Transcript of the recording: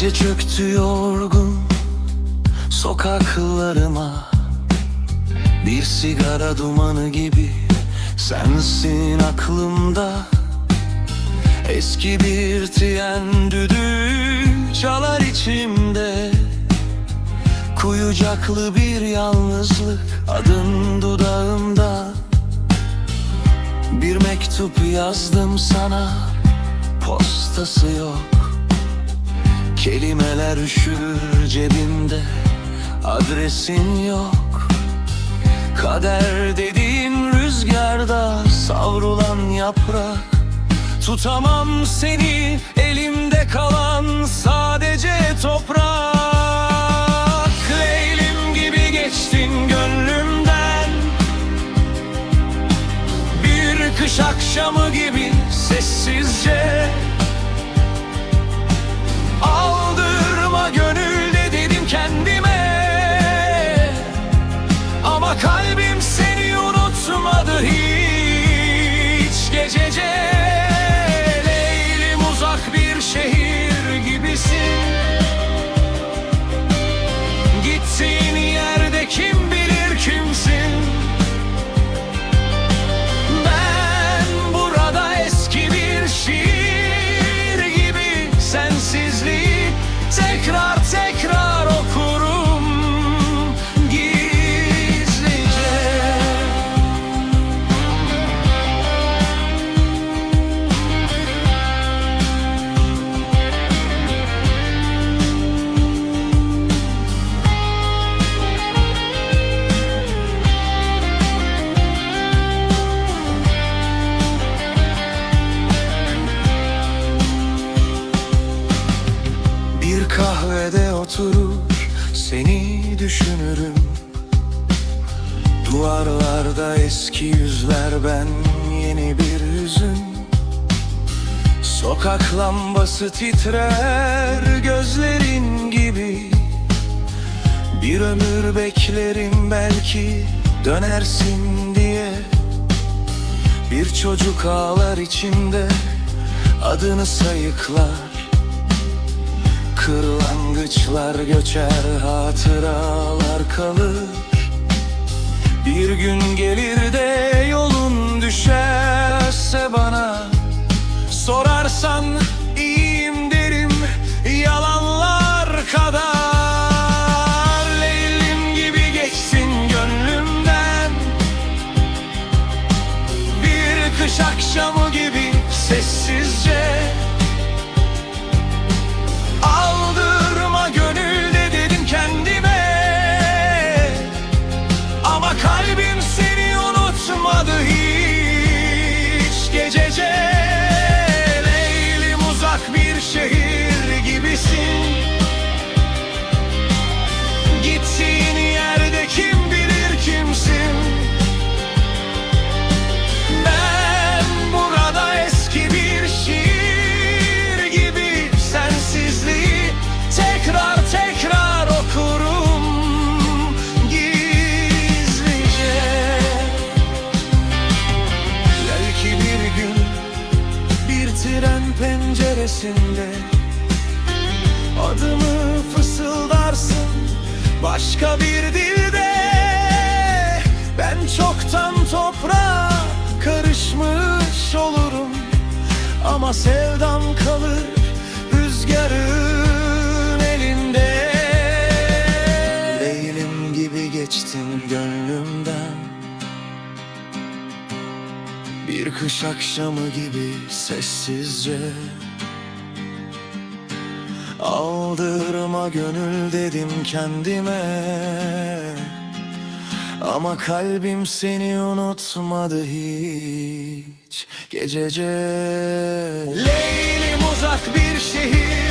Gece çöktü yorgun sokaklarıma. Bir sigara dumanı gibi sensin aklımda. Eski bir tren düdüğü çalar içimde. Kuyucaklı bir yalnızlık adın dudağımda. Bir mektup yazdım sana postası yok Kelimeler üşür cebimde Adresin yok. Kader dediğin rüzgarda Savrulan yaprak. Tutamam seni Elimde kalan sadece toprak. Leylim gibi geçtin gönlümden. Bir kış akşamı gibi sessizce düşünürüm. Duvarlarda eski yüzler ben yeni bir hüzün Sokak lambası titrer gözlerin gibi. Bir ömür beklerim belki dönersin diye. Bir çocuk ağlar içimde adını sayıklar Kırlangıçlar göçer hatıralar kalır. Bir gün gelir de yolun düşerse bana. Sorarsan iyiyim derim yalanlar kadar. Leylim gibi geçsin gönlümden. Bir kış akşamı gibi sessizce uzak Sevdam kalır rüzgarın elinde. Leylim gibi geçtin gönlümden. Bir kış akşamı gibi sessizce. Aldırma gönül dedim kendime Ama kalbim seni unutmadı hiç. Gecece Leylim uzak bir şehir